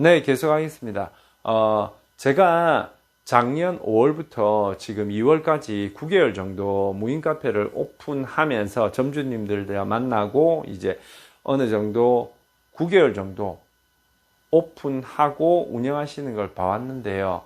네, 계속하겠습니다. 어, 제가 작년 5월부터 지금 2월까지 9개월 정도 무인 카페를 오픈하면서 점주님들과 만나고 이제 어느 정도 9개월 정도 오픈하고 운영하시는 걸 봐왔는데요.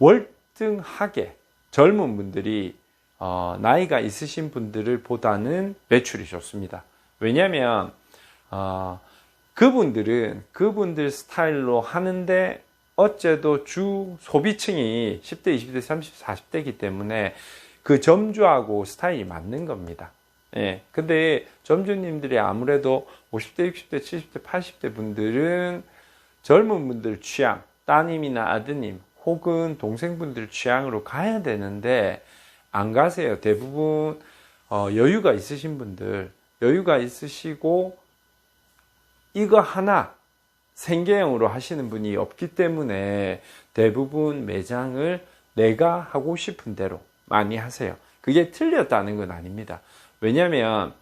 월등하게 젊은 분들이 어, 나이가 있으신 분들을 보다는 매출이 좋습니다. 왜냐하면 어, 그분들은 그분들 스타일로 하는데 어째도 주 소비층이 10대, 20대, 30대, 40대이기 때문에 그 점주하고 스타일이 맞는 겁니다. 예. 근데 점주님들이 아무래도 50대, 60대, 70대, 80대 분들은 젊은 분들 취향, 따님이나 아드님 혹은 동생분들 취향으로 가야 되는데 안 가세요. 대부분 어, 여유가 있으신 분들, 여유가 있으시고 이거 하나 생계형으로 하시는 분이 없기 때문에 대부분 매장을 내가 하고 싶은 대로 많이 하세요. 그게 틀렸다는 건 아닙니다. 왜냐하면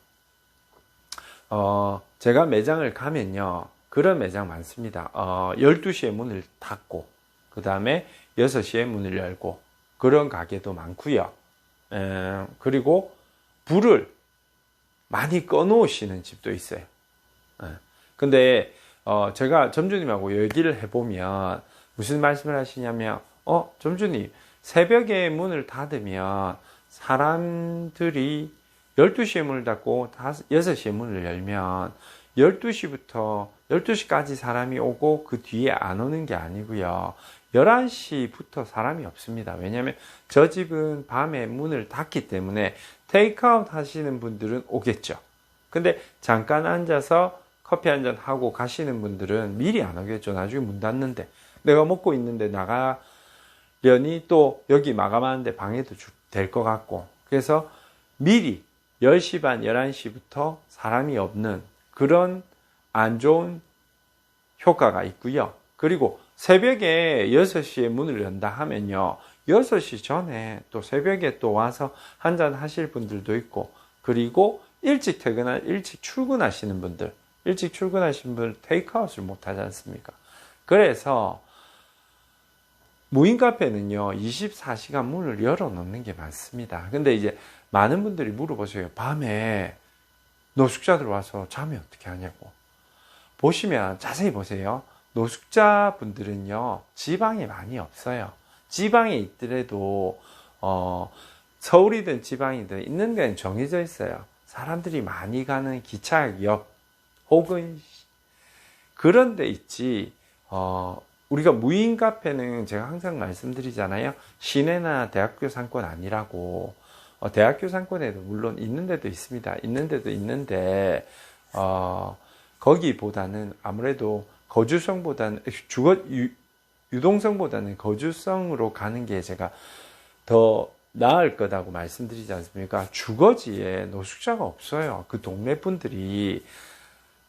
어, 제가 매장을 가면요. 그런 매장 많습니다. 어, 12시에 문을 닫고 그 다음에 6시에 문을 열고 그런 가게도 많고요. 에, 그리고 불을 많이 꺼놓으시는 집도 있어요. 에, 근데 어, 제가 점주님하고 얘기를 해보면 무슨 말씀을 하시냐면 어 점주님 새벽에 문을 닫으면 사람들이 12시에 문을 닫고 6시에 문을 열면 12시부터 12시까지 사람이 오고 그 뒤에 안 오는 게 아니고요. 11시부터 사람이 없습니다. 왜냐하면 저 집은 밤에 문을 닫기 때문에 테이크아웃 하시는 분들은 오겠죠. 근데 잠깐 앉아서 커피 한 잔 하고 가시는 분들은 미리 안 오겠죠. 나중에 문 닫는데. 내가 먹고 있는데 나가려니 또 여기 마감하는데 방해도 될 것 같고. 그래서 미리 10시 반, 11시부터 사람이 없는 그런 안 좋은 효과가 있고요. 그리고 새벽에 6시에 문을 연다 하면요. 6시 전에 또 새벽에 또 와서 한잔 하실 분들도 있고, 그리고 일찍 퇴근할, 일찍 출근하시는 분들, 일찍 출근하신 분 테이크아웃을 못 하지 않습니까? 그래서 무인 카페는요, 24시간 문을 열어 놓는 게 많습니다. 근데 이제 많은 분들이 물어보세요. 밤에 노숙자들 와서 잠이 어떻게 하냐고. 보시면 자세히 보세요. 노숙자 분들은요, 지방이 많이 없어요. 지방에 있더라도, 어, 서울이든 지방이든 있는 데는 정해져 있어요. 사람들이 많이 가는 기차역, 혹은 그런 데 있지 어, 우리가 무인 카페는 제가 항상 말씀드리잖아요. 시내나 대학교 상권 아니라고. 어, 대학교 상권에도 물론 있는 데도 있습니다. 있는 데도 있는데 어, 거기보다는 아무래도 거주성보다는 주거 유, 유동성보다는 거주성으로 가는 게 제가 더 나을 거다고 말씀드리지 않습니까? 주거지에 노숙자가 없어요. 그 동네 분들이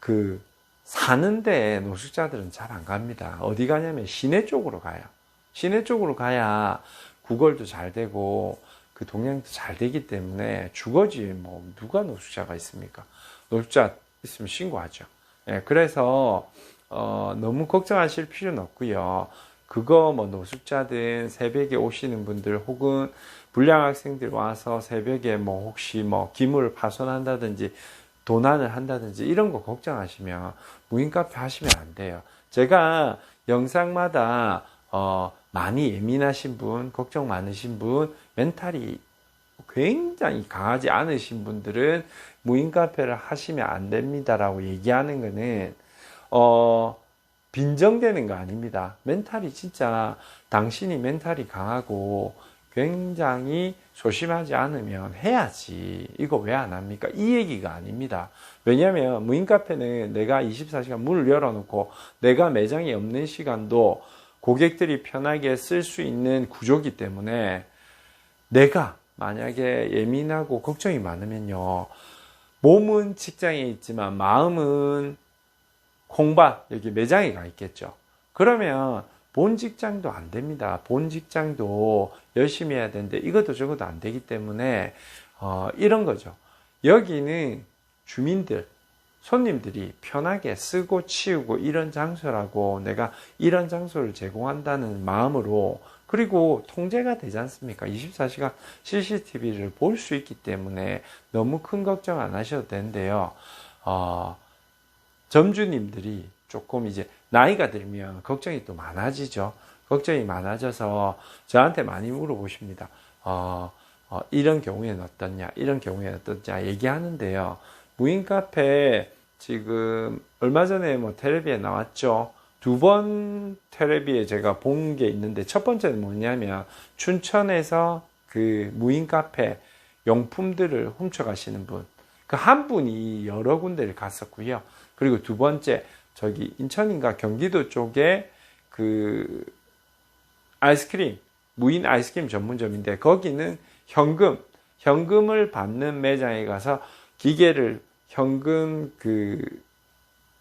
그 사는데 노숙자들은 잘 안 갑니다. 어디 가냐면 시내 쪽으로 가요. 시내 쪽으로 가야 구걸도 잘 되고 그 동향도 잘 되기 때문에 주거지에 뭐 누가 노숙자가 있습니까? 노숙자 있으면 신고하죠. 예, 그래서 어, 너무 걱정하실 필요는 없고요. 그거 뭐 노숙자든 새벽에 오시는 분들 혹은 불량 학생들 와서 새벽에 뭐 혹시 뭐 기물을 파손한다든지 도난을 한다든지 이런 거 걱정하시면 무인 카페 하시면 안 돼요. 제가 영상마다 어, 많이 예민하신 분, 걱정 많으신 분, 멘탈이 굉장히 강하지 않으신 분들은 무인 카페를 하시면 안 됩니다라고 얘기하는 거는 어, 빈정되는 거 아닙니다. 멘탈이 진짜 당신이 멘탈이 강하고 굉장히 조심하지 않으면 해야지. 이거 왜 안 합니까? 이 얘기가 아닙니다. 왜냐하면 무인 카페는 내가 24시간 문을 열어놓고 내가 매장이 없는 시간도 고객들이 편하게 쓸 수 있는 구조기 때문에 내가 만약에 예민하고 걱정이 많으면요. 몸은 직장에 있지만 마음은 콩밭, 여기 매장에 가 있겠죠. 그러면 본 직장도 안 됩니다. 본 직장도 열심히 해야 되는데 이것도 저것도 안 되기 때문에 어, 이런 거죠. 여기는 주민들, 손님들이 편하게 쓰고 치우고 이런 장소라고 내가 이런 장소를 제공한다는 마음으로 그리고 통제가 되지 않습니까? 24시간 CCTV를 볼 수 있기 때문에 너무 큰 걱정 안 하셔도 되는데요. 어, 점주님들이 조금 이제 나이가 들면 걱정이 또 많아지죠. 걱정이 많아져서 저한테 많이 물어보십니다. 어, 어, 이런 경우에는 어떻냐, 이런 경우에는 어떻냐 얘기하는데요. 무인 카페 지금 얼마 전에 뭐 텔레비에 나왔죠. 두 번 텔레비에 제가 본 게 있는데 첫 번째는 뭐냐면 춘천에서 그 무인 카페 용품들을 훔쳐가시는 분. 그 한 분이 여러 군데를 갔었고요. 그리고 두 번째 저기 인천인가 경기도 쪽에 그 아이스크림 무인 아이스크림 전문점인데 거기는 현금 현금을 받는 매장에 가서 기계를 현금 그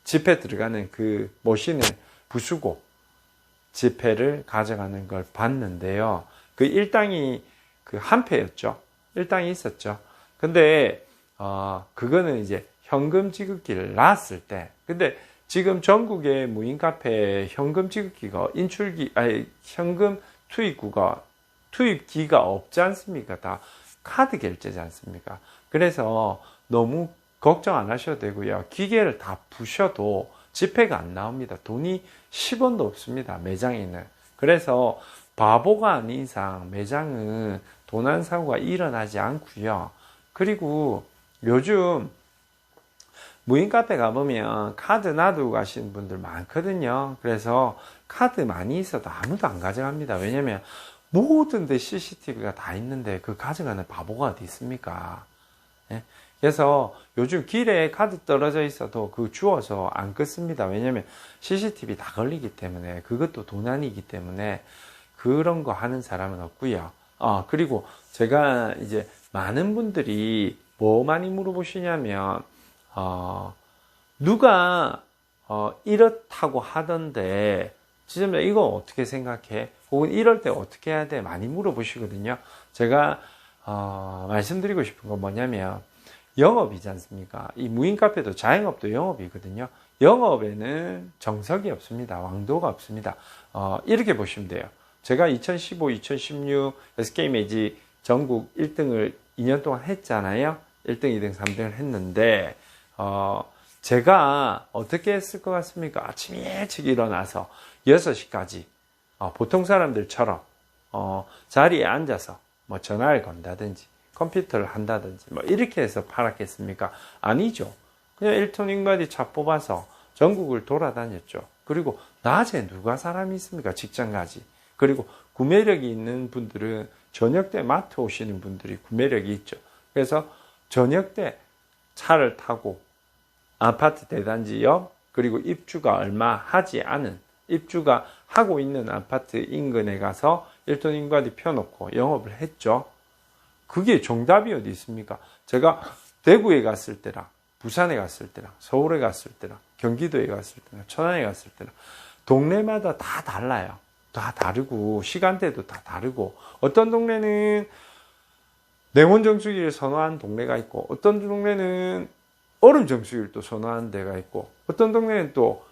지폐 들어가는 그 머신을 부수고 지폐를 가져가는 걸 봤는데요. 그 일당이 그 한 패였죠. 일당이 있었죠. 근데 어 그거는 이제 현금 지급기를 놨을 때 근데 지금 전국의 무인 카페 현금 지급기가 인출기 아니 현금 투입구가 투입기가 없지 않습니까? 다 카드 결제지 않습니까? 그래서 너무 걱정 안 하셔도 되고요. 기계를 다 부셔도 지폐가 안 나옵니다. 돈이 10원도 없습니다. 매장에는. 그래서 바보가 아닌 이상 매장은 도난 사고가 일어나지 않고요. 그리고 요즘 무인 카페 가보면 카드 놔두고 가시는 분들 많거든요. 그래서 카드 많이 있어도 아무도 안 가져갑니다. 왜냐면 모든 데 CCTV가 다 있는데 그 가져가는 바보가 어디 있습니까? 예? 그래서 요즘 길에 카드 떨어져 있어도 그 주워서 안 끊습니다. 왜냐면 CCTV 다 걸리기 때문에 그것도 도난이기 때문에 그런 거 하는 사람은 없고요. 어, 그리고 제가 이제 많은 분들이 뭐 많이 물어보시냐면 어, 누가 어, 이렇다고 하던데 지금 이거 어떻게 생각해? 혹은 이럴 때 어떻게 해야 돼? 많이 물어보시거든요. 제가 어, 말씀드리고 싶은 건 뭐냐면 영업이지 않습니까? 이 무인 카페도 자영업도 영업이거든요. 영업에는 정석이 없습니다. 왕도가 없습니다. 어, 이렇게 보시면 돼요. 제가 2015, 2016 SK 매직 전국 1등을 2년 동안 했잖아요. 1등, 2등, 3등을 했는데 어, 제가 어떻게 했을 것 같습니까? 아침 일찍 일어나서 6시까지 어, 보통 사람들처럼 어, 자리에 앉아서 뭐 전화를 건다든지 컴퓨터를 한다든지 뭐 이렇게 해서 팔았겠습니까? 아니죠. 그냥 1톤 윙바디 차 뽑아서 전국을 돌아다녔죠. 그리고 낮에 누가 사람이 있습니까? 직장 가지. 그리고 구매력이 있는 분들은 저녁 때 마트 오시는 분들이 구매력이 있죠. 그래서 저녁 때 차를 타고 아파트 대단지 옆 그리고 입주가 얼마 하지 않은 입주가 하고 있는 아파트 인근에 가서 1톤 인과디 펴놓고 영업을 했죠. 그게 정답이 어디 있습니까? 제가 대구에 갔을 때랑 부산에 갔을 때랑 서울에 갔을 때랑 경기도에 갔을 때랑 천안에 갔을 때랑 동네마다 다 달라요. 다 다르고 시간대도 다 다르고 어떤 동네는 냉온 정수기를 선호한 동네가 있고 어떤 동네는 얼음 정수기를 또 선호하는 데가 있고 어떤 동네는 또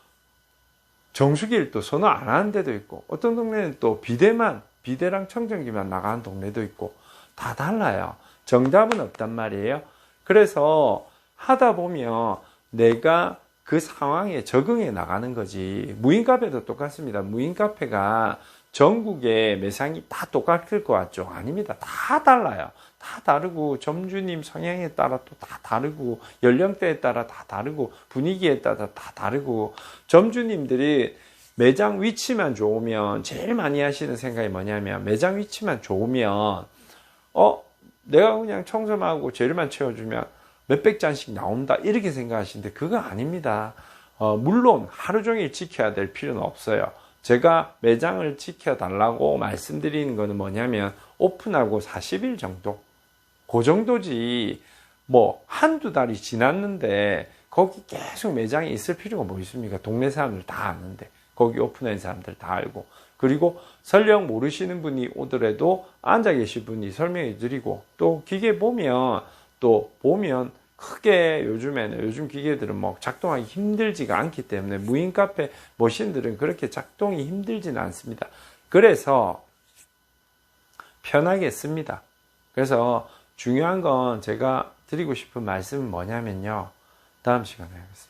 정수기를 또 선호 안 하는 데도 있고 어떤 동네는 또 비대만 비대랑 청정기만 나가는 동네도 있고 다 달라요. 정답은 없단 말이에요. 그래서 하다 보면 내가 그 상황에 적응해 나가는 거지. 무인 카페도 똑같습니다. 무인 카페가 전국의 매상이 다 똑같을 것 같죠? 아닙니다. 다 달라요. 다 다르고 점주님 성향에 따라 또 다 다르고 연령대에 따라 다 다르고 분위기에 따라 다 다르고 점주님들이 매장 위치만 좋으면 제일 많이 하시는 생각이 뭐냐면 매장 위치만 좋으면 어 내가 그냥 청소만 하고 재료만 채워주면 몇백 잔씩 나온다 이렇게 생각하시는데 그거 아닙니다. 어, 물론 하루 종일 지켜야 될 필요는 없어요. 제가 매장을 지켜달라고 말씀드리는 것은 뭐냐면 오픈하고 40일 정도? 그 정도지. 뭐 한두 달이 지났는데 거기 계속 매장에 있을 필요가 뭐 있습니까? 동네 사람들 다 아는데 거기 오픈한 사람들 다 알고. 그리고 설령 모르시는 분이 오더라도 앉아 계신 분이 설명해 드리고 또 기계 보면 또 보면 크게 요즘에는 요즘 기계들은 뭐 작동하기 힘들지가 않기 때문에 무인 카페 머신들은 그렇게 작동이 힘들지는 않습니다. 그래서 편하게 씁니다. 그래서 중요한 건 제가 드리고 싶은 말씀은 뭐냐면요. 다음 시간에 하겠습니다.